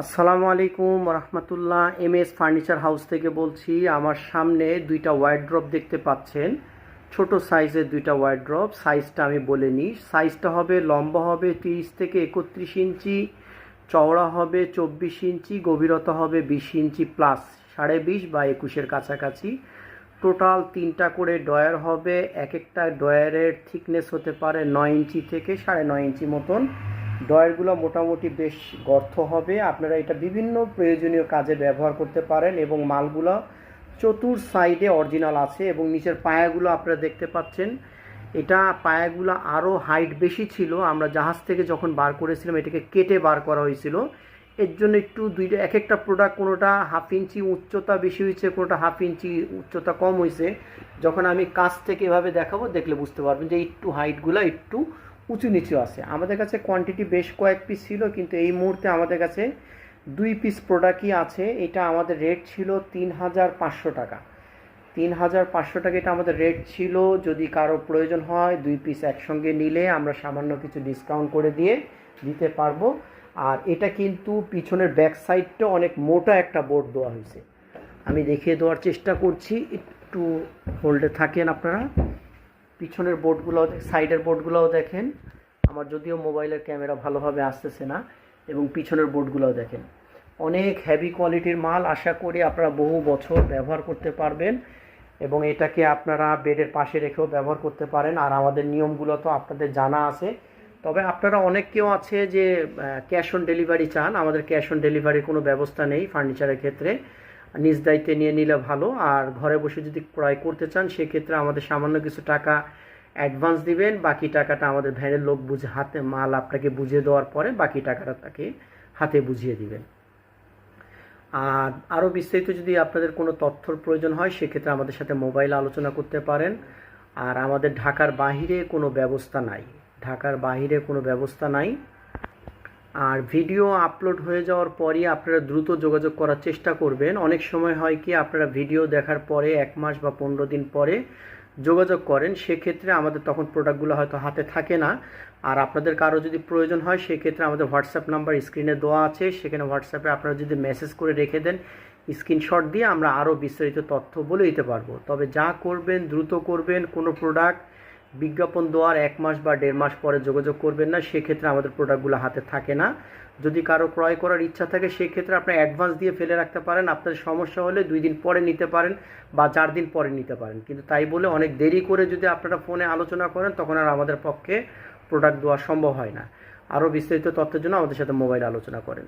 আসসালামু আলাইকুম রহমতুল্লাহ M S furniture house থেকে বলছি, আমার সামনে দুইটা ওয়ার্ড্রপ দেখতে পাচ্ছেন। ছোট সাইজের দুইটা ওয়ার্ড্রপ সাইজটা আমি বলে নিই। সাইজটা হবে, লম্বা হবে তিরিশ থেকে একত্রিশ ইঞ্চি, চওড়া হবে চব্বিশ ইঞ্চি, গভীরতা হবে বিশ ইঞ্চি প্লাস সাড়ে বিশ বা একুশের কাছাকাছি। টোটাল তিনটা করে ডয়ার হবে, এক একটা ডয়ারের থিকনেস হতে পারে নয় ইঞ্চি থেকে সাড়ে নয় ইঞ্চি মতন। ডয়ারগুলো মোটামুটি বেশ গর্ত হবে। আপনারা এটা বিভিন্ন প্রয়োজনীয় কাজে ব্যবহার করতে পারেন এবং মালগুলো চতুর সাইডে অরিজিনাল আছে এবং নিচের পায়াগুলো আপনারা দেখতে পাচ্ছেন। এটা পায়াগুলো আরও হাইট বেশি ছিল। আমরা জাহাজ থেকে যখন বার করেছিলাম, এটাকে কেটে বার করা হয়েছিল। এর জন্য একটু দুইটা এক একটা প্রোডাক্ট কোনোটা হাফ ইঞ্চি উচ্চতা বেশি হয়েছে, কোনোটা হাফ ইঞ্চি উচ্চতা কম হয়েছে। যখন আমি কাছ থেকে এভাবে দেখাবো, দেখলে বুঝতে পারবেন যে একটু হাইটগুলো একটু উঁচু নিচু আছে। আমাদের কাছে কোয়ান্টিটি বেশ কয়েক পিস ছিল, কিন্তু এই মুহূর্তে আমাদের কাছে দুই পিস প্রোডাক্টই আছে। এটা আমাদের রেট ছিল তিন হাজার পাঁচশো টাকা। তিন হাজার পাঁচশো টাকা এটা আমাদের রেট ছিল। যদি কারও প্রয়োজন হয়, দুই পিস একসঙ্গে নিলে আমরা সামান্য কিছু ডিসকাউন্ট করে দিয়ে দিতে পারব। আর এটা কিন্তু পিছনের ব্যাক সাইডটা অনেক মোটা একটা বোর্ড দেওয়া হয়েছে। আমি দেখিয়ে দেওয়ার চেষ্টা করছি। একটু হোল্ডে থাকেন আপনারা। পিছনের বোর্ডগুলো সাইডের বোর্ডগুলোও দেখেন। আমার যদিও মোবাইলের ক্যামেরা ভালোভাবে আসতেছে না এবং পিছনের বোর্ডগুলোও দেখেন। অনেক হেভি কোয়ালিটির মাল আশা করি আপনারা বহু বছর ব্যবহার করতে পারবেন এবং এটাকে আপনারা বেডের পাশে রেখেও ব্যবহার করতে পারেন। আর আমাদের নিয়মগুলো তো আপনাদের জানা আছে। তবে আপনারা অনেক কেউ আছে যে ক্যাশ অন ডেলিভারি চান। আমাদের ক্যাশ অন ডেলিভারির কোনো ব্যবস্থা নেই ফার্নিচারের ক্ষেত্রে। নিজ দায়িত্বে নিয়ে নিলে ভালো। আর ঘরে বসে যদি ক্রয় করতে চান, সেক্ষেত্রে আমাদের সামান্য কিছু টাকা অ্যাডভান্স দিবেন। বাকি টাকাটা আমাদের ভ্যানের লোক বুঝে হাতে মাল আপনাকে বুঝিয়ে দেওয়ার পরে বাকি টাকাটা তাকে হাতে বুঝিয়ে দিবেন। আর আরও বিস্তারিত যদি আপনাদের কোনো তথ্যর প্রয়োজন হয়, সেক্ষেত্রে আমাদের সাথে মোবাইল আলোচনা করতে পারেন। আর আমাদের ঢাকার বাহিরে কোনো ব্যবস্থা নাই। ঢাকার বাহিরে কোনো ব্যবস্থা নাই। আর ভিডিও আপলোড হয়ে যাওয়ার পরই আপনারা দ্রুত যোগাযোগ করার চেষ্টা করবেন। অনেক সময় হয় কি, আপনারা ভিডিও দেখার পরে এক মাস বা পনেরো দিন পরে যোগাযোগ করেন, সেক্ষেত্রে আমাদের তখন প্রোডাক্টগুলো হয়তো হাতে থাকে না। আর আপনাদের কারও যদি প্রয়োজন হয়, সেক্ষেত্রে আমাদের হোয়াটসঅ্যাপ নাম্বার স্ক্রিনে দেওয়া আছে। সেখানে হোয়াটসঅ্যাপে আপনারা যদি মেসেজ করে রেখে দেন স্ক্রিনশট দিয়ে আমরা আরও বিস্তারিত তথ্য বলে দিতে পারব। তবে যা করবেন, দ্রুত করবেন, কোনো প্রোডাক্ট বিজ্ঞাপন দেওয়ার এক মাস বা দেড় মাস পরে যোগাযোগ করবেন না, সেক্ষেত্রে আমাদের প্রোডাক্টগুলো হাতে থাকে না। যদি কারও ক্রয় করার ইচ্ছা থাকে, সেক্ষেত্রে আপনি অ্যাডভান্স দিয়ে ফেলে রাখতে পারেন। আপনার সমস্যা হলে দুই দিন পরে নিতে পারেন বা চার দিন পরে নিতে পারেন। কিন্তু তাই বলে অনেক দেরি করে যদি আপনারা ফোনে আলোচনা করেন, তখন আর আমাদের পক্ষে প্রোডাক্ট দেওয়া সম্ভব হয় না। আরও বিস্তারিত তথ্যের জন্য আমাদের সাথে মোবাইল আলোচনা করেন।